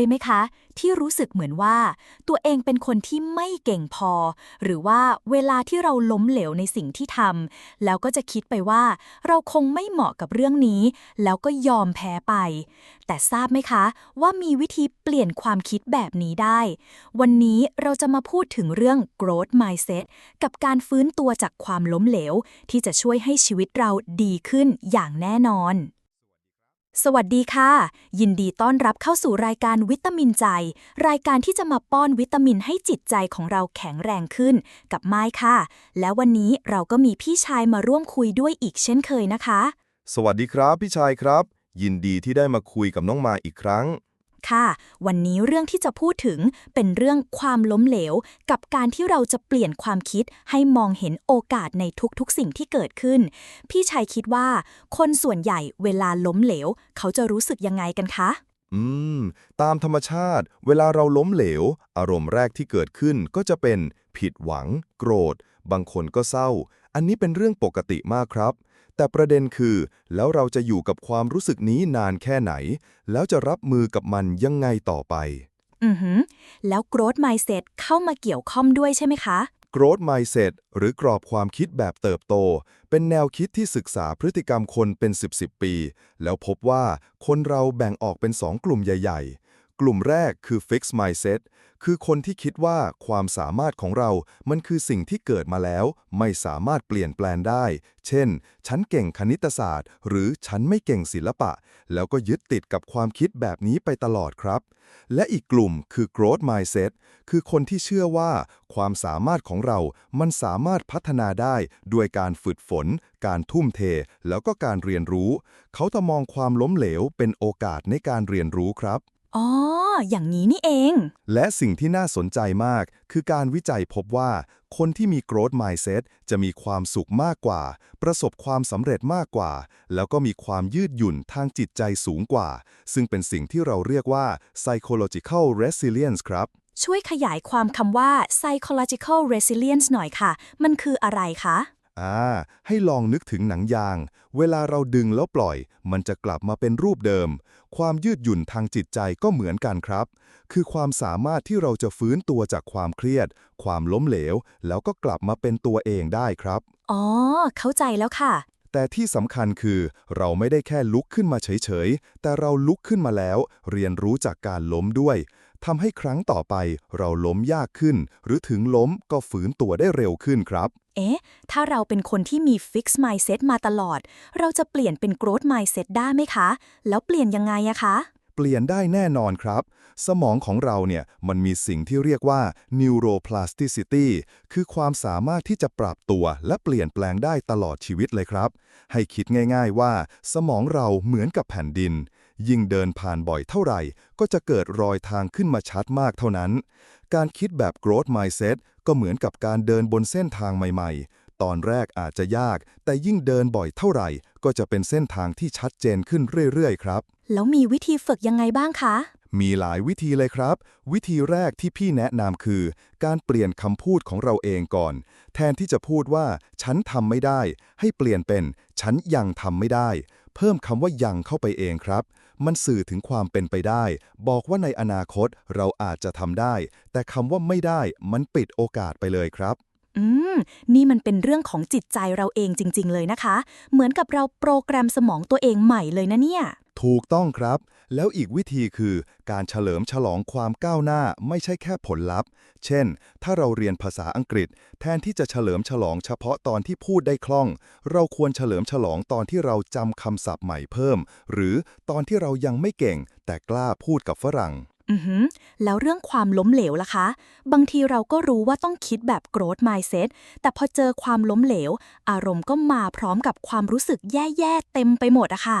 ยไหมคะ ที่รู้สึกเหมือนว่า ตัวเองเป็นคนที่ไม่เก่งพอ หรือว่าเวลาที่เราล้มเหลวในสิ่งที่ทำแล้วก็จะคิดไปว่า เราคงไม่เหมาะกับเรื่องนี้ แล้วก็ยอมแพ้ไป แต่ทราบไหมคะ ว่ามีวิธีเปลี่ยนความคิดแบบนี้ได้ วันนี้เราจะมาพูดถึงเรื่อง growth mindset กับการฟื้นตัวจากความล้มเหลว ที่จะช่วยให้ชีวิตเราดีขึ้นอย่างแน่นอน สวัสดีค่ะ ยินดีต้อนรับเข้าสู่รายการวิตามินใจ รายการที่จะมาป้อนวิตามินให้จิตใจของเราแข็งแรงขึ้นกับไม้ค่ะ และวันนี้เราก็มีพี่ชายมาร่วมคุยด้วยอีกเช่นเคยนะคะ สวัสดีครับพี่ชายครับ ยินดีที่ได้มาคุยกับน้องมาอีกครั้ง ค่ะ วันนี้เรื่องที่จะพูดถึงเป็นเรื่องความล้มเหลว กับการที่เราจะเปลี่ยนความคิดให้มองเห็นโอกาสในทุกๆ สิ่งที่เกิดขึ้น พี่ชัยคิดว่า คนส่วนใหญ่เวลาล้มเหลว เขาจะรู้สึกยังไงกันคะ อืม ตามธรรมชาติ เวลาเราล้มเหลว อารมณ์แรกที่เกิดขึ้นก็จะเป็นผิดหวัง โกรธ บางคนก็เศร้า อันนี้เป็นเรื่องปกติมากครับ แต่ประเด็นคือ แล้วเราจะอยู่กับความรู้สึกนี้นานแค่ไหน แล้วจะรับมือกับมันยังไงต่อไป อือหือ แล้ว growth mindset เข้ามาเกี่ยวข้องด้วยใช่ไหมคะ growth mindset หรือกรอบความคิดแบบเติบโต เป็นแนวคิดที่ศึกษาพฤติกรรมคนเป็น 10 10ปี แล้วพบว่าคนเราแบ่งออกเป็น 2 กลุ่มใหญ่ ๆ กลุ่มแรกคือ Fix mindset คือคนที่คิดว่าความสามารถของเรา มันคือสิ่งที่เกิดมาแล้ว ไม่สามารถเปลี่ยนแปลงได้ เช่น ฉันเก่งคณิตศาสตร์ หรือฉันไม่เก่งศิลปะ แล้วก็ยึดติดกับความคิดแบบนี้ไปตลอดครับ และอีกกลุ่มคือ growth mindset คือคนที่เชื่อว่า ความสามารถของเรา มันสามารถพัฒนาได้ด้วยการฝึกฝน การทุ่มเท แล้วก็การเรียนรู้ เขาจะมองความล้มเหลวเป็นโอกาสในการเรียนรู้ครับ อ๋อ อย่างนี้นี่เอง และสิ่งที่น่าสนใจมาก คือการวิจัยพบว่า คนที่มี growth mindset จะมีความสุขมากกว่า ประสบความสำเร็จมากกว่า แล้วก็มีความยืดหยุ่นทางจิตใจสูงกว่า ซึ่งเป็นสิ่งที่เราเรียกว่า psychological resilience ครับ ช่วยขยายความคำว่า psychological resilience หน่อยค่ะ มันคืออะไรคะ อ่า ให้ลองนึกถึงหนังยาง เวลาเราดึงแล้วปล่อย มันจะกลับมาเป็นรูปเดิม ความยืดหยุ่นทางจิตใจก็เหมือนกันครับ คือความสามารถที่เราจะฟื้นตัวจากความเครียด ความล้มเหลว แล้วก็กลับมาเป็นตัวเองได้ครับ อ๋อ เข้าใจแล้วค่ะ แต่ที่สำคัญคือ เราไม่ได้แค่ลุกขึ้นมาเฉยๆ แต่เราลุกขึ้นมาแล้ว เรียนรู้จากการล้มด้วย ทำให้ครั้งต่อไปเราล้มยากขึ้น หรือถึงล้มก็ฝืนตัวได้เร็วขึ้นครับ เอ๊ะ ถ้าเราเป็นคนที่มี fixed mindset มาตลอด เราจะเปลี่ยนเป็น growth mindset ได้ไหมคะ แล้วเปลี่ยนยังไงอะคะเปลี่ยนได้แน่นอนครับ สมองของเราเนี่ยมันมีสิ่งที่เรียกว่า neuroplasticity คือความสามารถที่จะปรับตัวและเปลี่ยนแปลงได้ตลอดชีวิตเลยครับ ให้คิดง่ายๆว่า สมองเราเหมือนกับแผ่นดิน ยิ่งเดินผ่านบ่อยเท่าไหร่ ก็จะเกิดรอยทางขึ้นมาชัดมากเท่านั้น การคิดแบบ growth mindset ก็เหมือนกับการเดินบนเส้นทางใหม่ๆ ตอนแรกอาจจะยาก แต่ยิ่งเดินบ่อยเท่าไหร่ ก็จะเป็นเส้นทางที่ชัดเจนขึ้นเรื่อยๆ ครับ แล้วมีวิธีฝึกยังไงบ้างคะ มีหลายวิธีเลยครับ วิธีแรกที่พี่แนะนำคือ การเปลี่ยนคำพูดของเราเองก่อน แทนที่จะพูดว่า ฉันทำไม่ได้ ให้เปลี่ยนเป็น ฉันยังทำไม่ได้ เพิ่มคำว่ายังเข้าไปเองครับ มันสื่อถึงความเป็นไปได้ บอกว่าในอนาคตเราอาจจะทำได้ แต่คำว่าไม่ได้ มันปิดโอกาสไปเลยครับอืม นี่มันเป็นเรื่องของจิตใจเราเองจริง ๆ เลยนะคะ เหมือนกับเราโปรแกรมสมองตัวเองใหม่เลยนะเนี่ย ถูกต้องครับ แล้วอีกวิธีคือการเฉลิมฉลองความก้าวหน้าไม่ใช่แค่ผลลัพธ์ เช่น ถ้าเราเรียนภาษาอังกฤษ แทนที่จะเฉลิมฉลองเฉพาะตอนที่พูดได้คล่อง เราควรเฉลิมฉลองตอนที่เราจำคำศัพท์ใหม่เพิ่ม หรือตอนที่เรายังไม่เก่ง แต่กล้าพูดกับฝรั่งอือแล้วเรื่องความล้มเหลวล่ะคะ บางทีเราก็รู้ว่าต้องคิดแบบ growth mindset แต่พอเจอความล้มเหลว อารมณ์ก็มาพร้อมกับความรู้สึกแย่ ๆ เต็มไปหมดอะค่ะ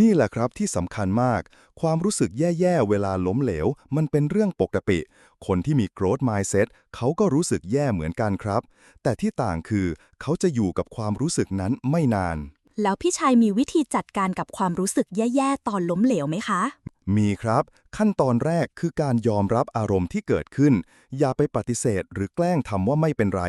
นี่แหละครับที่สำคัญมาก ความรู้สึกแย่ๆ เวลาล้มเหลว มันเป็นเรื่องปกติ คนที่มี growth mindset เขาก็รู้สึกแย่เหมือนกันครับ แต่ที่ต่างคือ เขาจะอยู่กับความรู้สึกนั้นไม่นาน แล้วพี่ชัยมีวิธีจัดการกับความรู้สึกแย่ ๆ ตอนล้มเหลวไหมคะ มีครับขั้นตอนแรกคือการยอมรับอารมณ์ที่เกิดขึ้น อย่าไปปฏิเสธหรือแกล้งทำว่าไม่เป็นไร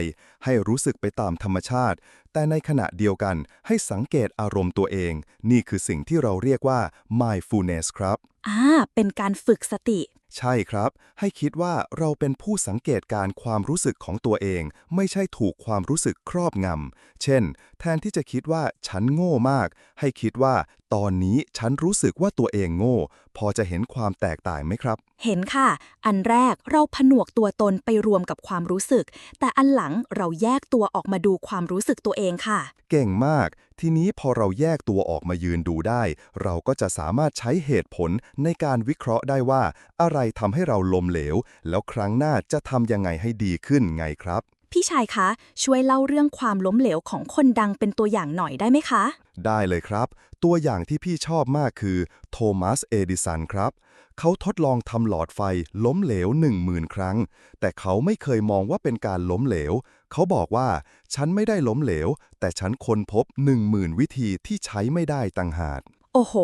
ให้รู้สึกไปตามธรรมชาติ แต่ในขณะเดียวกันให้สังเกตอารมณ์ตัวเอง นี่คือสิ่งที่เราเรียกว่า mindfulness ครับอ่าเป็นการฝึกสติ ใช่ครับ ให้คิดว่าเราเป็นผู้สังเกตการความรู้สึกของตัวเอง ไม่ใช่ถูกความรู้สึกครอบงำ เช่น แทนที่จะคิดว่าฉันโง่มาก ให้คิดว่า ตอนนี้ฉันรู้สึกว่าตัวเองโง่ พอจะเห็นความแตกต่างไหมครับ เห็นค่ะ อันแรกเราผนวกตัวตนไปรวมกับความรู้สึก แต่อันหลังเราแยกตัวออกมาดูความรู้สึกตัวเองค่ะ เก่งมาก ทีนี้พอเราแยกตัวออกมายืนดูได้ เราก็จะสามารถใช้เหตุผลในการวิเคราะห์ได้ว่า อะไรทำให้เราล้มเหลว แล้วครั้งหน้าจะทำยังไงให้ดีขึ้นไงครับ พี่ชายคะ ช่วยเล่าเรื่องความล้มเหลวของคนดังเป็นตัวอย่างหน่อยได้ไหมคะ ได้เลยครับ ตัวอย่างที่พี่ชอบมากคือโทมัสเอดิสันครับ เขาทดลองทำหลอดไฟล้มเหลว10,000 ครั้ง แต่เขาไม่เคยมองว่าเป็นการล้มเหลว เขาบอกว่า ฉันไม่ได้ล้มเหลว แต่ฉันค้นพบ10,000 วิธีที่ใช้ไม่ได้ต่างหาก โอ้โห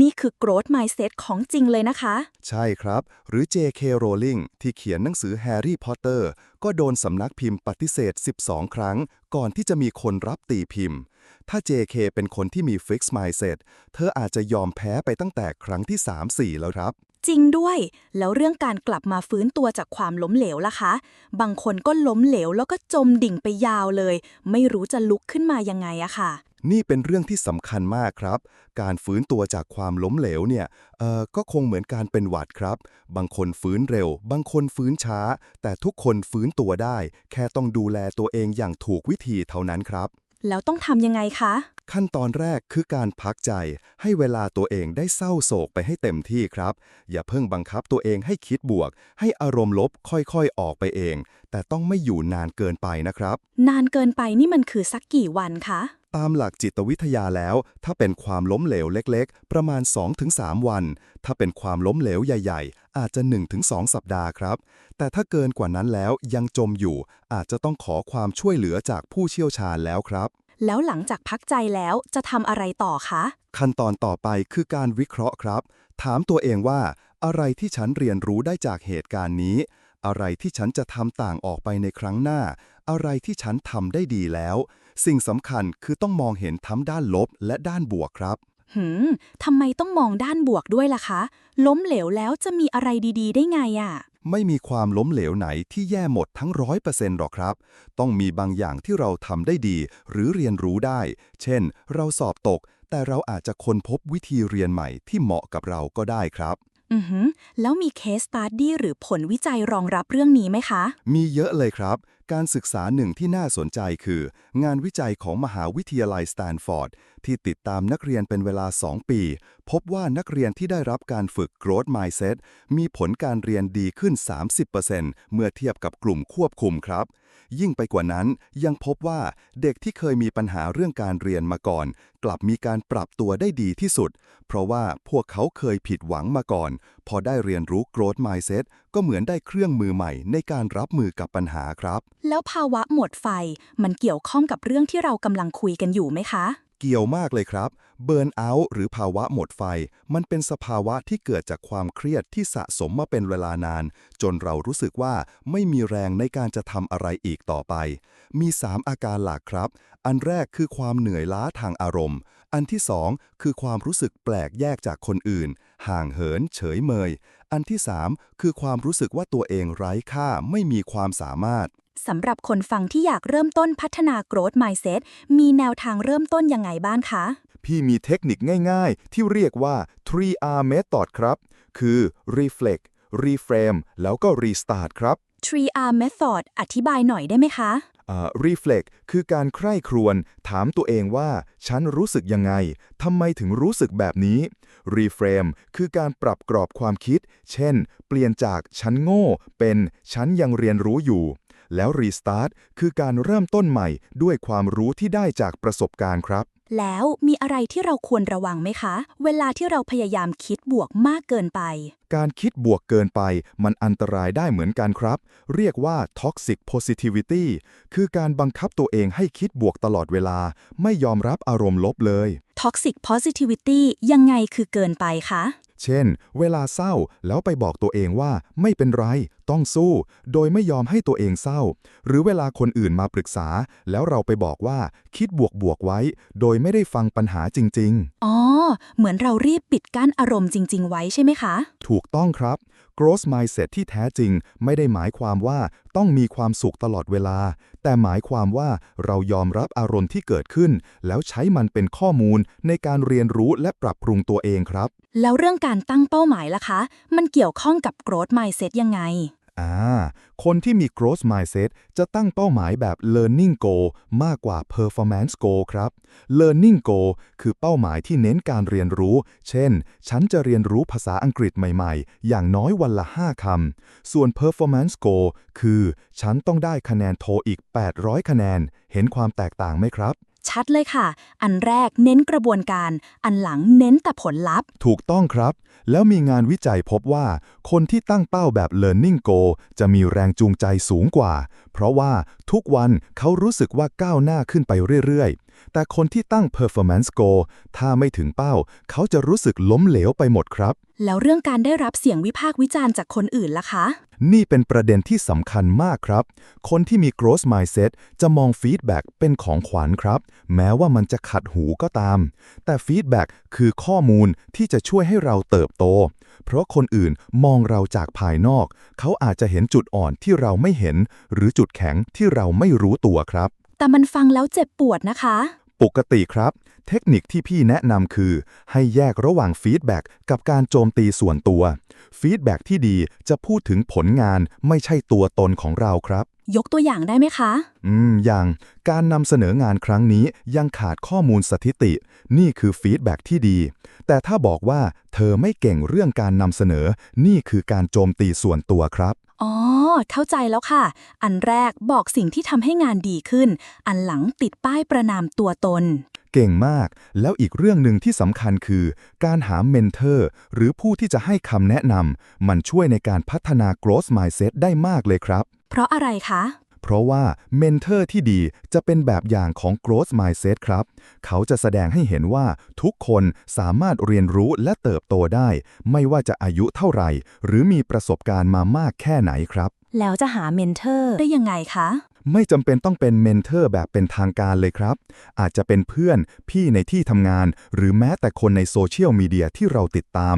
นี่คือ growth mindset ของจริงเลยนะคะ ใช่ครับ หรือ J.K. Rowling ที่เขียนหนังสือแฮร์รี่พอตเตอร์ก็โดนสำนักพิมพ์ปฏิเสธ 12 ครั้ง ก่อนที่จะมีคนรับตีพิมพ์ ถ้า J.K. เป็นคนที่มี fixed mindset เธออาจจะยอมแพ้ไปตั้งแต่ครั้งที่ 3-4 แล้วครับจริงด้วย แล้วเรื่องการกลับมาฟื้นตัวจากความล้มเหลวล่ะคะ บางคนก็ล้มเหลวแล้วก็จมดิ่งไปยาวเลย ไม่รู้จะลุกขึ้นมายังไงอะค่ะ นี่เป็นเรื่องที่สำคัญมากครับ การฟื้นตัวจากความล้มเหลวเนี่ยเอ่อก็คงเหมือนการเป็นหวัดครับ บางคนฟื้นเร็ว บางคนฟื้นช้า แต่ทุกคนฟื้นตัวได้ แค่ต้องดูแลตัวเองอย่างถูกวิธีเท่านั้นครับ แล้วต้องทำยังไงคะ ขั้นตอนแรกคือการพักใจ ให้เวลาตัวเองได้เศร้าโศกไปให้เต็มที่ครับ อย่าเพิ่งบังคับตัวเองให้คิดบวก ให้อารมณ์ลบค่อยๆออกไปเอง แต่ต้องไม่อยู่นานเกินไปนะครับ นานเกินไปนี่มันคือสักกี่วันคะตามหลักจิตวิทยาแล้ว ถ้าเป็นความล้มเหลวเล็ก ๆ ประมาณ 2-3 วัน ถ้าเป็นความล้มเหลวใหญ่ ๆ อาจจะ 1-2 สัปดาห์ครับ แต่ถ้าเกินกว่านั้นแล้วยังจมอยู่ อาจจะต้องขอความช่วยเหลือจากผู้เชี่ยวชาญแล้วครับ แล้วหลังจากพักใจแล้วจะทำอะไรต่อคะ ขั้นตอนต่อไปคือการวิเคราะห์ครับ ถามตัวเองว่า อะไรที่ฉันเรียนรู้ได้จากเหตุการณ์นี้ อะไรที่ฉันจะทำต่างออกไปในครั้งหน้า อะไรที่ฉันทำได้ดีแล้ว สิ่งสำคัญคือต้องมองเห็นทั้งด้านลบและด้านบวกครับ หืมทำไมต้องมองด้านบวกด้วยล่ะคะ ล้มเหลวแล้วจะมีอะไรดีๆ ได้ไงอะไม่มีความล้มเหลวไหนที่แย่หมดทั้งร้อยเปอร์เซ็นต์หรอกครับ ต้องมีบางอย่างที่เราทำได้ดี หรือเรียนรู้ได้ เช่น เราสอบตก แต่เราอาจจะค้นพบวิธีเรียนใหม่ที่เหมาะกับเราก็ได้ครับ อือหือแล้วมีเคสสต u ดี้หรือผลวิจัยรองรับเรื่องนี้ไหมคะ มีเยอะเลยครับ การศึกษาหนึ่งที่น่าสนใจคือ งานวิจัยของมหาวิทยาลัยสแตนฟอร์ด ที่ติดตามนักเรียนเป็นเวลา 2 ปี พบว่านักเรียนที่ได้รับการฝึก growth mindset มีผลการเรียนดีขึ้น 30%เมื่อเทียบกับกลุ่มควบคุมครับ ยิ่งไปกว่านั้นยังพบว่าเด็กที่เคยมีปัญหาเรื่องการเรียนมาก่อน กลับมีการปรับตัวได้ดีที่สุด เพราะว่าพวกเขาเคยผิดหวังมาก่อนพอได้เรียนรู้ growth mindset ก็เหมือนได้เครื่องมือใหม่ในการรับมือกับปัญหาครับ แล้วภาวะหมดไฟมันเกี่ยวข้องกับเรื่องที่เรากำลังคุยกันอยู่ไหมคะ เกี่ยวมากเลยครับ เบิร์นเอาท์หรือภาวะหมดไฟ มันเป็นสภาวะที่เกิดจากความเครียดที่สะสมมาเป็นเวลานาน จนเรารู้สึกว่าไม่มีแรงในการจะทำอะไรอีกต่อไป มี 3 อาการหลักครับ อันแรกคือความเหนื่อยล้าทางอารมณ์ อันที่ 2 คือความรู้สึกแปลกแยกจากคนอื่น ห่างเหิน เฉยเมย อันที่3คือความรู้สึกว่าตัวเองไร้ค่าไม่มีความสามารถสำหรับคนฟังที่อยากเริ่มต้นพัฒนา growth mindset มีแนวทางเริ่มต้นยังไงบ้างคะ พี่มีเทคนิคง่ายๆ ที่เรียกว่า 3R method ครับ คือ reflect reframe แล้วก็ restart ครับ 3R method อธิบายหน่อยได้ไหมคะ อ่า reflex คือการใคร่ครวญถามตัวเองว่า ฉันรู้สึกยังไงทำไมถึงรู้สึกแบบนี้ reframe คือการปรับกรอบความคิด เช่น เปลี่ยนจากฉันโง่ เป็นฉันยังเรียนรู้อยู่ แล้ว restart คือการเริ่มต้นใหม่ด้วยความรู้ที่ได้จากประสบการณ์ครับ แล้วมีอะไรที่เราควรระวังไหมคะ เวลาที่เราพยายามคิดบวกมากเกินไป การคิดบวกเกินไปมันอันตรายได้เหมือนกันครับ เรียกว่า toxic positivity คือการบังคับตัวเองให้คิดบวกตลอดเวลา ไม่ยอมรับอารมณ์ลบเลย toxic positivity ยังไงคือเกินไปคะ เช่น เวลาเศร้าแล้วไปบอกตัวเองว่าไม่เป็นไร ต้องสู้ โดยไม่ยอมให้ตัวเองเศร้า หรือเวลาคนอื่นมาปรึกษา แล้วเราไปบอกว่าคิดบวกบวกๆไว้ โดยไม่ได้ฟังปัญหาจริง ๆ อ๋อ เหมือนเรารีบปิดกั้นอารมณ์จริง ๆ ไว้ใช่ไหมคะ ถูกต้องครับ growth mindset ที่แท้จริงไม่ได้หมายความว่าต้องมีความสุขตลอดเวลา แต่หมายความว่าเรายอมรับอารมณ์ที่เกิดขึ้น แล้วใช้มันเป็นข้อมูลในการเรียนรู้และปรับปรุงตัวเองครับ แล้วเรื่องการตั้งเป้าหมายล่ะคะ มันเกี่ยวข้องกับ growth mindset ยังไง อ่า คนที่มี growth mindset จะตั้งเป้าหมายแบบ learning goal มากกว่า performance goal ครับ learning goal คือเป้าหมายที่เน้นการเรียนรู้ เช่น ฉันจะเรียนรู้ภาษาอังกฤษใหม่ๆ อย่างน้อยวันละ 5 คำ ส่วน performance goal คือ ฉันต้องได้คะแนนโทอีก 800 คะแนน เห็นความแตกต่างไหมครับ ชัดเลยค่ะ อันแรกเน้นกระบวนการ อันหลังเน้นแต่ผลลัพธ์ ถูกต้องครับ แล้วมีงานวิจัยพบว่า คนที่ตั้งเป้าแบบ learning goal จะมีแรงจูงใจสูงกว่า เพราะว่าทุกวันเขารู้สึกว่าก้าวหน้าขึ้นไปเรื่อยๆ แต่คนที่ตั้ง performance goal ถ้าไม่ถึงเป้า เขาจะรู้สึกล้มเหลวไปหมดครับ แล้วเรื่องการได้รับเสียงวิพากษ์วิจารณ์จากคนอื่นล่ะคะ นี่เป็นประเด็นที่สำคัญมากครับ คนที่มี growth mindset จะมองฟีดแบ็กเป็นของขวัญครับ แม้ว่ามันจะขัดหูก็ตาม แต่ฟีดแบ็กคือข้อมูลที่จะช่วยให้เราเติบโต เพราะคนอื่นมองเราจากภายนอก เขาอาจจะเห็นจุดอ่อนที่เราไม่เห็น หรือจุดแข็งที่เราไม่รู้ตัวครับ แต่มันฟังแล้วเจ็บปวดนะคะ ปกติครับ เทคนิคที่พี่แนะนำคือ ให้แยกระหว่างฟีดแบ็กกับการโจมตีส่วนตัว ฟีดแบ็กที่ดีจะพูดถึงผลงานไม่ใช่ตัวตนของเราครับ ยกตัวอย่างได้ไหมคะ อืม อย่างการนำเสนองานครั้งนี้ยังขาดข้อมูลสถิติ นี่คือฟีดแบ็กที่ดี แต่ถ้าบอกว่าเธอไม่เก่งเรื่องการนำเสนอ นี่คือการโจมตีส่วนตัวครับ อ๋อ เข้าใจแล้วค่ะ อันแรกบอกสิ่งที่ทำให้งานดีขึ้น อันหลังติดป้ายประนามตัวตน เก่งมาก แล้วอีกเรื่องหนึ่งที่สำคัญคือ การหาเมนเทอร์ หรือผู้ที่จะให้คำแนะนำมันช่วยในการพัฒนา growth mindset ได้มากเลยครับ เพราะอะไรคะ เพราะว่าเมนเทอร์ที่ดีจะเป็นแบบอย่างของ growth mindset ครับ เขาจะแสดงให้เห็นว่าทุกคนสามารถเรียนรู้และเติบโตได้ ไม่ว่าจะอายุเท่าไหร่ หรือมีประสบการณ์มามากแค่ไหนครับ แล้วจะหาเมนเทอร์ได้ยังไงคะ ไม่จำเป็นต้องเป็นเมนเทอร์แบบเป็นทางการเลยครับ อาจจะเป็นเพื่อนพี่ในที่ทำงาน หรือแม้แต่คนในโซเชียลมีเดียที่เราติดตาม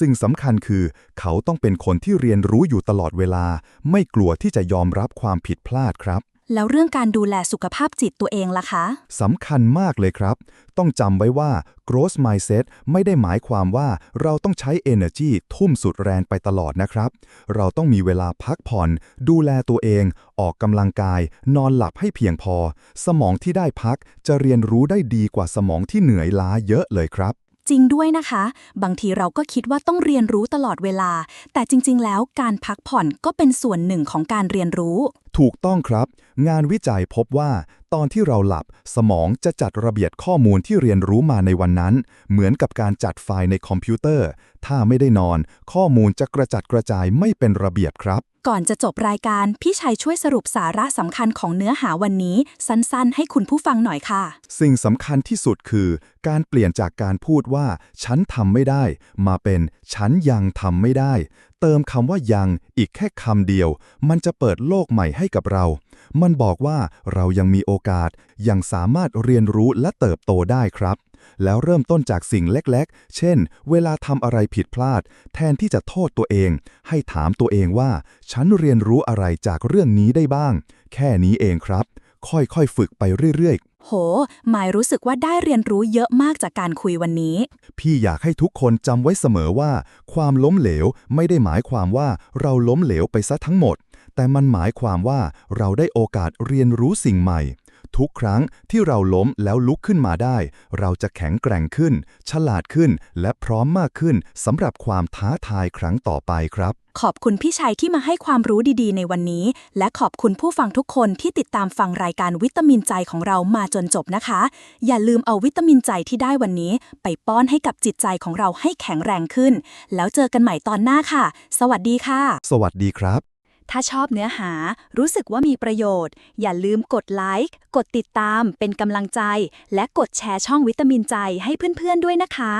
สิ่งสำคัญคือ เขาต้องเป็นคนที่เรียนรู้อยู่ตลอดเวลา ไม่กลัวที่จะยอมรับความผิดพลาดครับ แล้วเรื่องการดูแลสุขภาพจิตตัวเองล่ะคะสำคัญมากเลยครับ ต้องจำไว้ว่า growth mindset ไม่ได้หมายความว่าเราต้องใช้ energy ทุ่มสุดแรงไปตลอดนะครับ เราต้องมีเวลาพักผ่อน ดูแลตัวเอง ออกกำลังกาย นอนหลับให้เพียงพอ สมองที่ได้พักจะเรียนรู้ได้ดีกว่าสมองที่เหนื่อยล้าเยอะเลยครับจริงด้วยนะคะ บางทีเราก็คิดว่าต้องเรียนรู้ตลอดเวลา แต่จริง ๆ แล้วการพักผ่อนก็เป็นส่วนหนึ่งของการเรียนรู้ ถูกต้องครับงานวิจัยพบว่า ตอนที่เราหลับ สมองจะจัดระเบียบข้อมูลที่เรียนรู้มาในวันนั้น เหมือนกับการจัดไฟล์ในคอมพิวเตอร์ ถ้าไม่ได้นอน ข้อมูลจะกระจัดกระจายไม่เป็นระเบียบครับ ก่อนจะจบรายการ พี่ชัยช่วยสรุปสาระสำคัญของเนื้อหาวันนี้ สั้นๆ ให้คุณผู้ฟังหน่อยค่ะ สิ่งสำคัญที่สุดคือ การเปลี่ยนจากการพูดว่า ฉันทำไม่ได้ มาเป็น ฉันยังทำไม่ได้เติมคำว่ายังอีกแค่คำเดียว มันจะเปิดโลกใหม่ให้กับเรา มันบอกว่าเรายังมีโอกาส ยังสามารถเรียนรู้และเติบโตได้ครับ แล้วเริ่มต้นจากสิ่งเล็กๆ เช่น เวลาทำอะไรผิดพลาด แทนที่จะโทษตัวเอง ให้ถามตัวเองว่า ฉันเรียนรู้อะไรจากเรื่องนี้ได้บ้าง แค่นี้เองครับ ค่อยๆ ฝึกไปเรื่อยๆ โหหมายรู้สึกว่าได้เรียนรู้เยอะมากจากการคุยวันนี้ พี่อยากให้ทุกคนจำไว้เสมอว่า ความล้มเหลวไม่ได้หมายความว่าเราล้มเหลวไปซะทั้งหมด แต่มันหมายความว่าเราได้โอกาสเรียนรู้สิ่งใหม่ ทุกครั้งที่เราล้มแล้วลุกขึ้นมาได้ เราจะแข็งแกร่งขึ้น ฉลาดขึ้น และพร้อมมากขึ้นสำหรับความท้าทายครั้งต่อไปครับ ขอบคุณพี่ชัยที่มาให้ความรู้ดีๆ ในวันนี้ และขอบคุณผู้ฟังทุกคนที่ติดตามฟังรายการวิตามินใจของเรามาจนจบนะคะ อย่าลืมเอาวิตามินใจที่ได้วันนี้ ไปป้อนให้กับจิตใจของเราให้แข็งแรงขึ้น แล้วเจอกันใหม่ตอนหน้าค่ะ สวัสดีค่ะ สวัสดีครับ ถ้าชอบเนื้อหารู้สึกว่ามีประโยชน์ อย่าลืมกดไลค์กดติดตามเป็นกำลังใจ และกดแชร์ช่องวิตามินใจให้เพื่อนๆด้วยนะคะ